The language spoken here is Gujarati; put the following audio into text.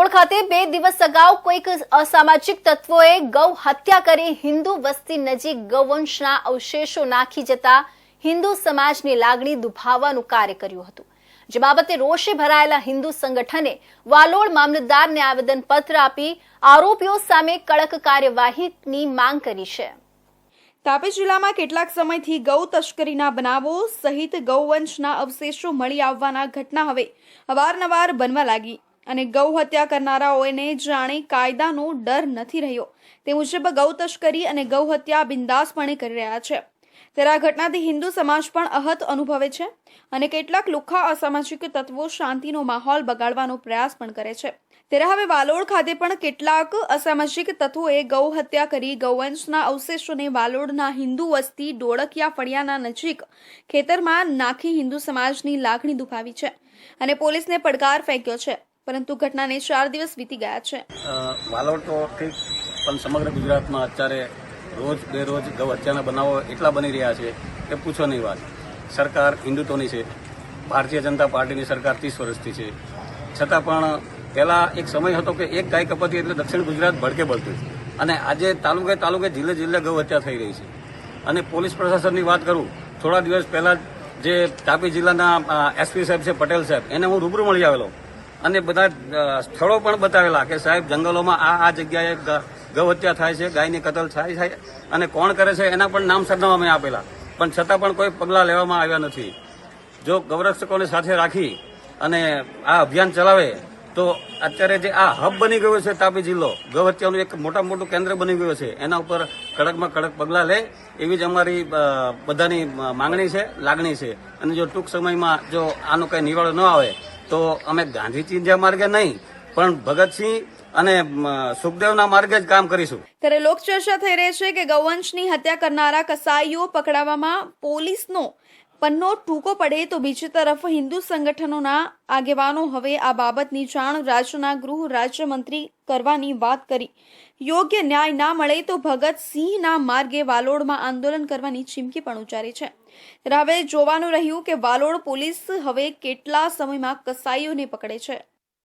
વાલોડ ખાતે બે દિવસ અગાઉ કોઈક અસામાજિક તત્વોએ ગૌ હત્યા કરી હિન્દુ વસ્તી નજીક ગૌવંશના અવશેષો નાખી જતા હિન્દુ સમાજની લાગણી દુભાવવાનું કાર્ય કર્યું હતું. જે બાબતે રોષે ભરાયેલા હિન્દુ સંગઠને વાલોડ મામલતદારને આવેદનપત્ર આપી આરોપીઓ સામે કડક કાર્યવાહીની માંગ કરી છે. તાપી જિલ્લામાં કેટલાક સમયથી ગૌ તસ્કરીના બનાવો સહિત ગૌવંશના અવશેષો મળી આવવાના ઘટના હવે અવારનવાર બનવા લાગી. અને ગૌ હત્યા કરનારાઓને જાણે કાયદાનો ડર નથી રહ્યો. તે મુજબ ગૌ તસ્કરી અને ગૌ હત્યા બિંદાસપણે કરી રહ્યા છે. ત્યારે આ ઘટનાથી હિન્દુ સમાજ પણ અહત અનુભવે છે અને કેટલાક લુખ્ખા અસામાજિક તત્વો શાંતિનો માહોલ બગાડવાનો પ્રયાસ પણ કરે છે. ત્યારે હવે વાલોડ ખાતે પણ કેટલાક અસામાજિક તત્વોએ ગૌ હત્યા કરી ગૌવંશના અવશેષોને વાલોડના હિન્દુ વસ્તી ડોળકિયા ફળિયાના નજીક ખેતરમાં નાખી હિન્દુ સમાજની લાગણી દુભાવી છે અને પોલીસને પડકાર ફેંક્યો છે. પરંતુ ઘટનાને ચાર દિવસ વીતી ગયા છે. વાલોડ તો ઠીક, પણ સમગ્ર ગુજરાતમાં અત્યારે રોજ બે રોજ ગૌ હત્યાના બનાવો એટલા બની રહ્યા છે કે પૂછો નહીં વાત. સરકાર હિન્દુત્વની છે. ભારતીય જનતા પાર્ટીની સરકાર ત્રીસ વર્ષથી છે. છતાં પણ પહેલાં એક સમય હતો કે એક ગાય કપાતી એટલે દક્ષિણ ગુજરાત ભડકે બળતું અને આજે તાલુકે તાલુકે જિલ્લે જિલ્લે ગૌ હત્યા થઈ રહી છે. અને પોલીસ પ્રશાસનની વાત કરું, થોડા દિવસ પહેલાં જે તાપી જિલ્લાના એસપી સાહેબ છે, પટેલ સાહેબ, એને હું રૂબરૂ મળી આવેલો. અને બધા સ્થળો પણ બતાવેલા કે સાહેબ, જંગલોમાં આ આ જગ્યાએ ગૌહત્યા હત્યા થાય છે, ગાયની કતલ થાય છે, અને કોણ કરે છે એના પણ નામ સરનામા મેં આપેલા. પણ છતાં પણ કોઈ પગલાં લેવામાં આવ્યા નથી. જો ગૌરક્ષકોને સાથે રાખી અને આ અભિયાન ચલાવે, તો અત્યારે જે આ હબ બની ગયો છે તાપી જિલ્લો ગૌહત્યાનું એક મોટા મોટું કેન્દ્ર બની ગયું છે, એના ઉપર કડકમાં કડક પગલાં લે, એવી જ અમારી બધાની માંગણી છે, લાગણી છે. અને જો ટૂંક સમયમાં જો આનો કંઈ નિવાડો ન આવે તો અમે ગાંધી માર્ગે નહીં, પણ ભગતસિંહ અને સુખદેવના માર્ગે જ કામ કરીશું. ત્યારે લોકચર્ચા થઈ રહી છે કે ગૌવંશની હત્યા કરનારા કસાઈઓ પકડાવવામાં પોલીસનો પન્નો ટૂંકો પડે તો બીજી તરફ હિન્દુ સંગઠનોના આગેવાનો હવે આ બાબતની જાણ રાજ્યના ગૃહ રાજ્યમંત્રી કરવાની વાત કરી. યોગ્ય ન્યાય ના મળે તો ભગતસિંહના માર્ગે વાલોડમાં આંદોલન કરવાની ચીમકી પણ ઉચ્ચારી છે. રાવે જોવાનું રહ્યું કે વાલોડ પોલીસ હવે કેટલા સમયમાં કસાઈઓને પકડે છે.